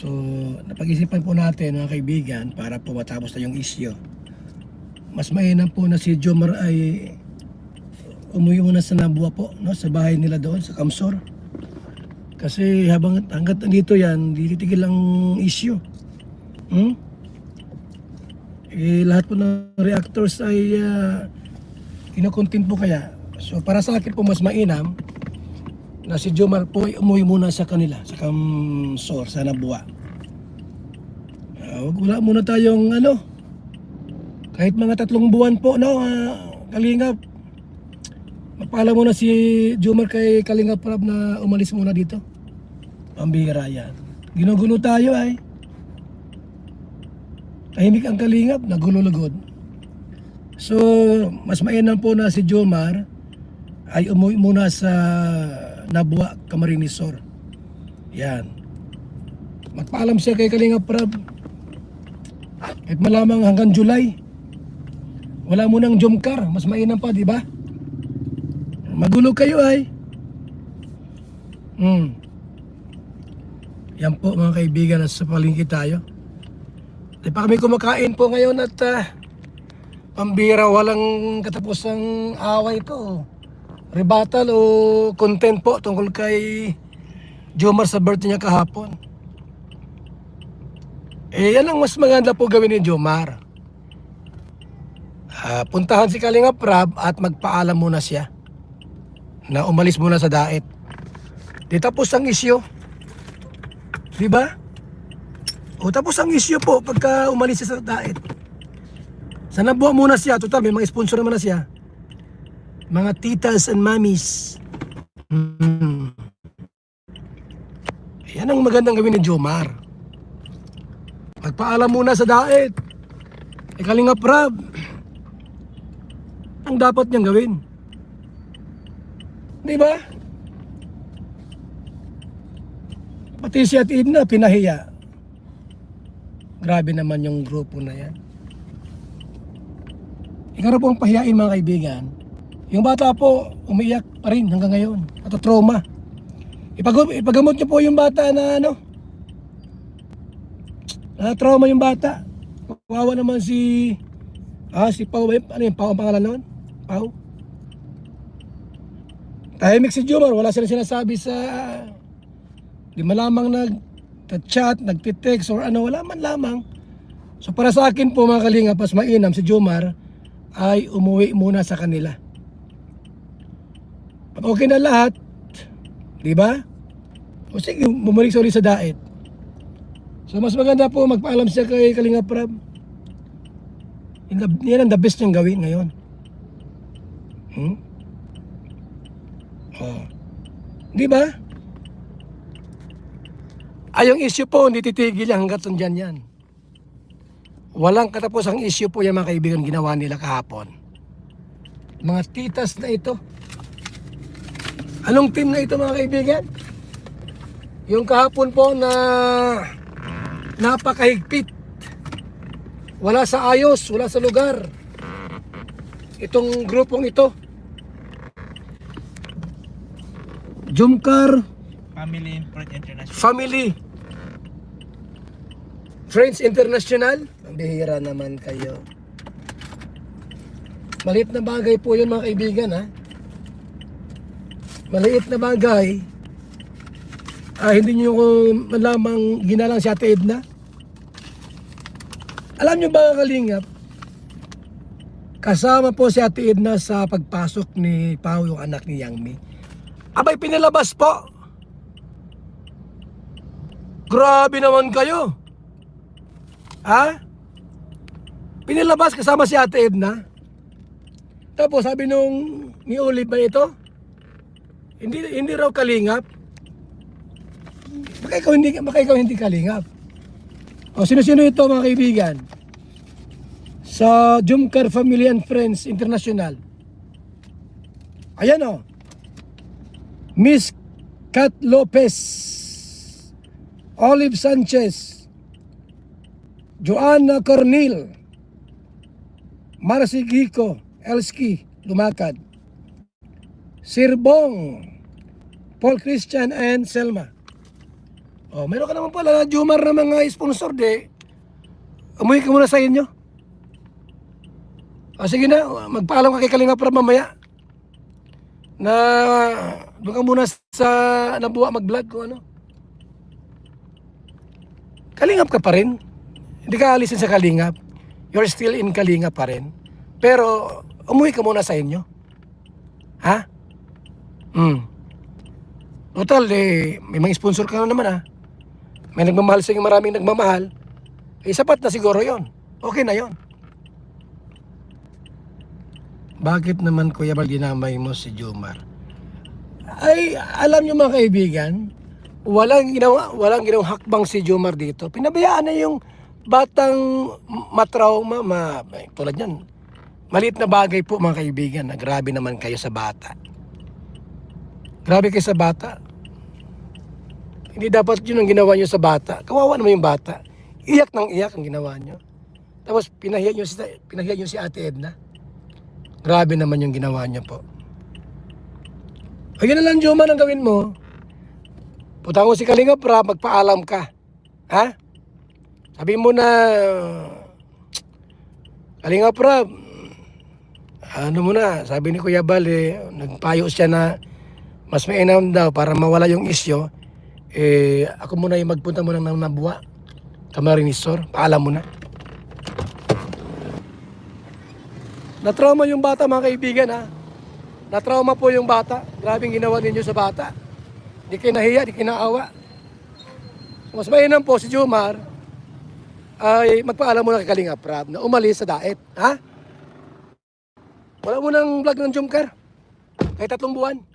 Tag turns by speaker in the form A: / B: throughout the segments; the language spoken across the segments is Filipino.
A: So, napag-isipan po natin mga kaibigan para po matapos na yung issue. Mas mainam po na si Jomar ay umuwi muna sa Nabua po, no? sa bahay nila doon, sa Kamsor. Kasi habang hanggat nandito yan, hindi titigil ang issue. Hmm? Eh, lahat po ng reactors ay uh, kinokontent po kaya. So para sa akin po mas mainam na si Jomar po ay umuwi muna sa kanila, sa Kamsor, sa Nabua. Uh, wala muna tayong ano, kahit mga tatlong buwan po, no, uh, Kalingap. Magpaalam muna si Jomar kay Kalingap Prab na umalis muna dito. Pambira yan. Ginugulo tayo ay. Tahimik ang Kalingap, nagululugod. So, mas mainam po na si Jomar ay umuwi muna sa Nabua, Camarinesor. Yan. Magpaalam siya kay Kalingap Prab. Kahit malamang hanggang July. Wala mo nang Jomcar, mas mainam pa, di ba? Magulo kayo ay. Hmm. Yan po mga kaibigan, nasa palingki tayo. Di pa kami kumakain po ngayon at ah, pambira walang katapusang away ko. Rebuttal o content po tungkol kay Jomar sa birthday niya kahapon. Eh yan ang mas maganda po gawin ni Jomar. Ah, puntahan si Kalinga Prab at magpaalam muna siya na umalis muna sa daet. Di tapos ang isyo. Di ba? O tapos ang isyo po pagka umalis siya sa daet. Sana buwa muna siya. Total, may mga sponsor naman na siya. Mga titas and mamis. Hmm. Yan ang magandang gawin ni Jomar. Magpaalam muna sa daet. E Kalinga Prab, ang dapat niyang gawin. Di ba? Pati si Ate Edna, pinahiya. Grabe naman yung grupo na yan. Ikaw po ang pahiyain mga kaibigan. Yung bata po, umiiyak pa rin hanggang ngayon. At trauma. Ipag ipagamot niyo po yung bata na ano. Na trauma yung bata. Kawawa naman si Ah, si Pau? Ano yung Pau ang pangalan naman? Pau? Tahimik si Jomar, wala sila sinasabi sa di malamang nag-chat, nagtitext or ano, wala man lamang. So para sa akin po mga kalinga, pas mainam si Jomar ay umuwi muna sa kanila. Pag okay na lahat, di ba? O sige, bumalik sa uli sa daet. So mas maganda po magpaalam siya kay Kalinga Prab. Yan ang- the best niyang gawin ngayon. Hmm? Oh. Di ba? Ay, yung issue po, hindi titigil yan hanggat nandyan yan. Walang katapos ang issue po yung mga kaibigan ginawa nila kahapon. Mga titas na ito. Anong team na ito mga kaibigan? Yung kahapon po na napakahigpit. Wala sa ayos, wala sa lugar. Itong grupong ito. Jumkar
B: Family Import International.
A: Family Friends International. Ang bihira naman kayo. Maliit na bagay po yun mga kaibigan ha. Maliit na bagay. Ah, hindi nyo ko malamang ginalang si Ate Edna. Alam nyo ba kalingap? Kasama po si Ate Edna sa pagpasok ni Pao yung anak ni Yang Mi. Abay, pinalabas po. Grabe naman kayo. Ha? Pinilabas kasama si Ate Edna. Tapos sabi nung ni Olive ba ito? Hindi hindi raw kalingap. Baka ikaw hindi baka ikaw hindi kalingap. O sino-sino ito mga kaibigan? Sa Jumcar Family and Friends International. Ayan o. Miss Kat Lopez. Olive Sanchez, Joanna Cornel, Marcy Gico, Elski, Lumakad, Sirbong, Paul Christian and Selma. Oh, meron ka naman pala na Jumar na mga sponsor de. Umuwi ka muna sa inyo. O sige na, magpaalam ka kay Kalinga para mamaya. Na doon ka muna sa nabuwa mag-vlog kung ano. Kalingap ka pa rin. Hindi ka alisin sa Kalingap. You're still in Kalingap pa rin. Pero umuwi ka muna sa inyo. Ha? Hmm. Total, eh, may mga sponsor ka na naman ha. May nagmamahal sa inyo, maraming nagmamahal. Eh, sapat na siguro yon. Okay na yon. Bakit naman Kuya Bal dinamay mo si Jomar? Ay, alam niyo mga kaibigan, walang ginawa, walang ginawang hakbang si Jomar dito. Pinabayaan na yung batang matrauma, ma, tulad yan. Maliit na bagay po mga kaibigan, na grabe naman kayo sa bata. Grabe kayo sa bata. Hindi dapat yun ang ginawa nyo sa bata. Kawawa naman yung bata. Iyak ng iyak ang ginawa nyo. Tapos pinahiya nyo si, pinahiya nyo si Ate Edna. Grabe naman yung ginawa nyo po. O yun na lang, Joma, ang gawin mo. Punta ko si Kalinga pra, magpaalam ka. Ha? Sabi mo na, Kalinga pra, ano mo na, sabi ni Kuya Bal, eh, nagpayo siya na mas mainam daw para mawala yung isyo, eh, ako muna yung magpunta muna ng nabuwa. Kamarinisor, paalam mo na. Natrauma yung bata mga kaibigan ha. Natrauma po yung bata. Grabing ginawa ninyo sa bata. Di kayo nahiya, di kayo naawa. Mas mainam po si Jomar ay magpaalam mo na kay Kalinga Prab na umalis sa daet. Ha? Wala mo nang vlog ng Jomcar. Kahit tatlong buwan.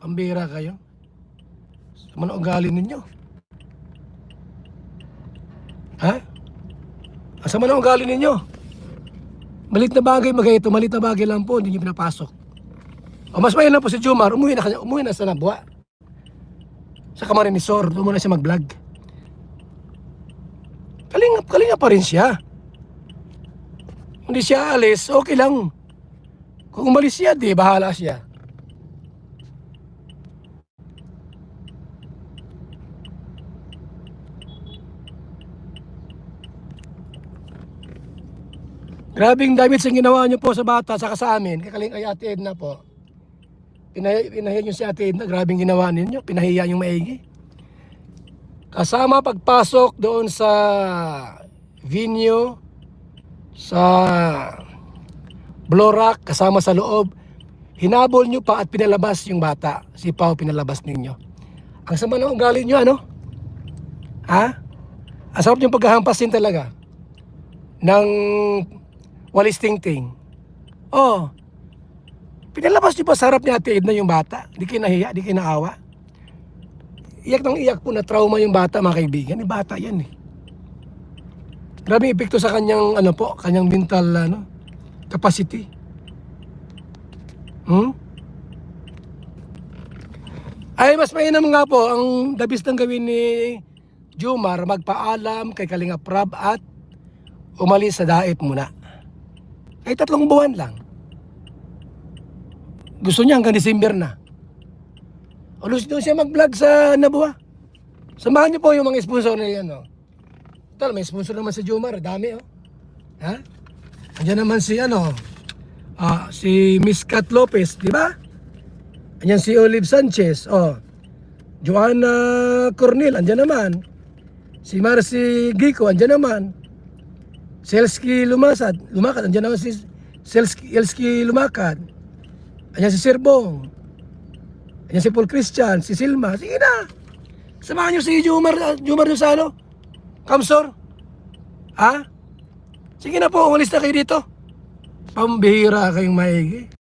A: Pambira kayo. Sama na ugali ninyo. Ha? Asama na ugali ninyo. Malit na bagay magay ito, malit na bagay lang po, hindi nyo pinapasok. O mas mayan na po si Jomar, umuwi na, kanya- umuwi na sa Nabwa. Sa Camarinesor, doon muna siya mag-vlog. Kalingap, kalingap pa rin siya. Hindi siya alis, okay lang. Kung umalis siya, di, bahala siya. Grabing damage ang ginawa niyo po sa bata, saka sa amin. Kakaling ay Ate Edna po. Pinahiya, pinahiya niyo si Ate Edna, grabing ginawa ninyo. Pinahiya yung maigi. Kasama pagpasok doon sa venue, sa Blorak, kasama sa loob, hinabol niyo pa at pinalabas yung bata. Si Pao pinalabas ninyo. Ang sama ng ugali niyo, ano? Ha? Ang sarap yung paghahampasin talaga ng walis tingting. Oh. Pinalabas niyo pa sa harap ni Ate Edna yung bata. Di kayo nahiya, di kayo naawa. Iyak ng iyak po na trauma yung bata mga kaibigan. Yung bata yan eh. Grabe epekto sa kanyang ano po, kanyang mental ano, capacity. Hmm? Ay, mas mainam nga po, ang dabis ng gawin ni Jumar, magpaalam kay Kalinga Prab at umalis sa daet muna. Ay tatlong buwan lang. Gusto niya hanggang December na. Ulos doon siya mag-vlog sa Nabuha. Samahan niyo po yung mga sponsor na yan. Oh. Tal, may sponsor naman si Jomar. Dami oh. Ha? Andiyan naman si ano, ah, si Miss Kat Lopez, di ba? Andiyan si Olive Sanchez. Oh. Joanna Cornel, andiyan naman. Si Marcy Gico, andiyan naman. Selski Lumasad, Lumakad, andiyan naman si Selski, Elski Lumakad. Andiyan si Sir Bong. Andiyan si Paul Christian, si Silma. Sige na. Samahan niyo si Jumar, Jumar Rosalo. Kamsor. Ha? Sige na po, umalis na kayo dito. Pambihira kayong maigi.